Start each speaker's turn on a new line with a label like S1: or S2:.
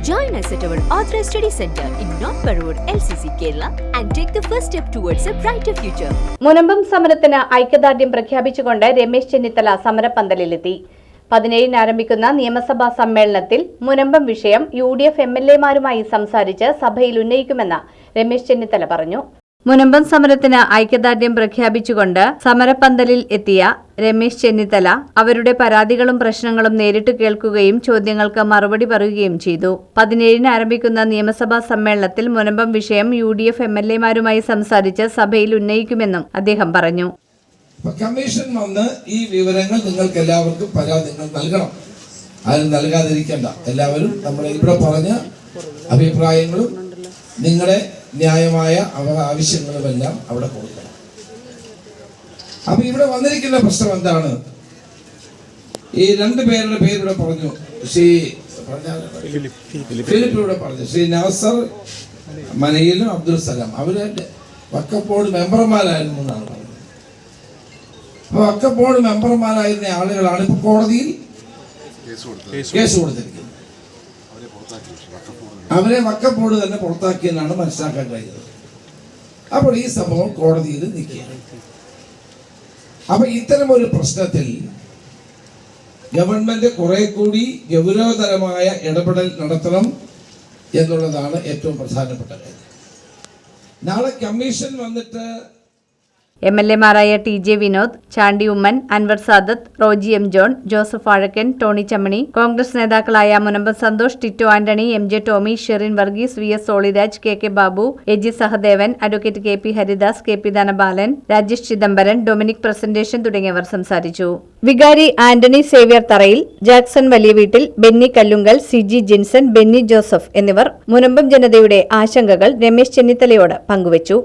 S1: Join us at our Authorized Study Center in North Parur, LCC, Kerala, and take the first step towards a brighter future.
S2: Munambam സമരത്തിന് ഐക്യദാർഢ്യം പ്രഖ്യാപിച്ചുകൊണ്ട് രമേശ് ചെന്നിത്തല സമരപ്പന്തലിലെത്തി പതിനേഴിന് ആരംഭിക്കുന്ന നിയമസഭാ സമ്മേളനത്തിൽ മുനമ്പം വിഷയം U D F M L എമാരുമായി സംസാരിച്ച് സഭയിൽ ഉന്നയിക്കുമെന്ന് രമേശ് ചെന്നിത്തല പറഞ്ഞു മുനമ്പം സമരത്തിന് ഐക്യദാർഢ്യം പ്രഖ്യാപിച്ചുകൊണ്ട് സമരപ്പന്തലിൽ എത്തിയ രമേശ് ചെന്നിത്തല അവരുടെ പരാതികളും പ്രശ്നങ്ങളും നേരിട്ട് കേൾക്കുകയും ചോദ്യങ്ങൾക്ക് മറുപടി പറയുകയും ചെയ്തു. പതിനേഴിന് ആരംഭിക്കുന്ന നിയമസഭാ സമ്മേളനത്തിൽ മുനമ്പം വിഷയം U D F M L എമാരുമായി സംസാരിച്ച് സഭയിൽ ഉന്നയിക്കുമെന്നും അദ്ദേഹം പറഞ്ഞു.
S3: കമ്മീഷൻ വന്ന് ഈ വിവരങ്ങൾ നിങ്ങൾക്ക് എല്ലാവർക്കും പരാതികൾ നൽകണം. ആരും നൽകാതിരിക്കണ്ട. എല്ലാവരും നമ്മൾ ഇവിടെ പറഞ്ഞ അഭിപ്രായങ്ങളും നിങ്ങളുടെ ന്യായമായ ആവശ്യങ്ങളുമെല്ലാം അവിടെ കൊടുക്കണം. അപ്പൊ ഇവിടെ വന്നിരിക്കുന്ന പ്രശ്നം എന്താണ്? ഈ രണ്ട് പേരുടെ പേര് ഇവിടെ പറഞ്ഞു. ശ്രീ ഫിലിപ്പ് ഇവിടെ പറഞ്ഞു. ശ്രീ നവസർ മനയിലും അബ്ദുൽ സലാം. അവർ വക്കപ്പോട് മെമ്പർമാരായിരുന്നു എന്നാണ് പറഞ്ഞത്. അപ്പൊ വക്കപ്പോട് മെമ്പർമാരായിരുന്ന ആളുകളാണ് ഇപ്പൊ കോടതിയിൽ കേസ് കൊടുത്തിരിക്കുന്നത്. അവരെ വക്കപ്പോട് തന്നെ പുറത്താക്കിയെന്നാണ് മനസ്സിലാക്കാൻ കഴിയുന്നത് അപ്പോൾ ഈ സംഭവം കോടതിയിൽ നിൽക്കുകയാണ്. അപ്പൊ ഇത്തരം ഒരു പ്രശ്നത്തിൽ ഗവൺമെന്റ് കുറെ കൂടി ഗൗരവതരമായ ഇടപെടൽ നടത്തണം എന്നുള്ളതാണ് ഏറ്റവും പ്രധാനപ്പെട്ട കാര്യം. നാളെ കമ്മീഷൻ വന്നിട്ട്
S2: M L എമാരായ T J Vinod Chandy Oommen Anwar Sadath Roji M John Joseph Azhakan Tony Chammany Congress നേതാക്കളായ Munambam Santhosh Tito Antony M J Tommy Sherin Varghese V S Soliraj K K Babu A G Sahadevan advocate K P Haridas K P Dhanabalan Rajesh Chidambaran Dominic Presentation തുടങ്ങിയവർ സംസാരിച്ചു. വികാരി Antony Xavier Tharayil Jackson വലിയ വീട്ടിൽ Benny Kallungal C G Jinson Benny Joseph എന്നിവർ മുനമ്പം ജനതയുടെ ആശങ്കകൾ രമേശ് ചെന്നിത്തലയോട് പങ്കുവച്ചു.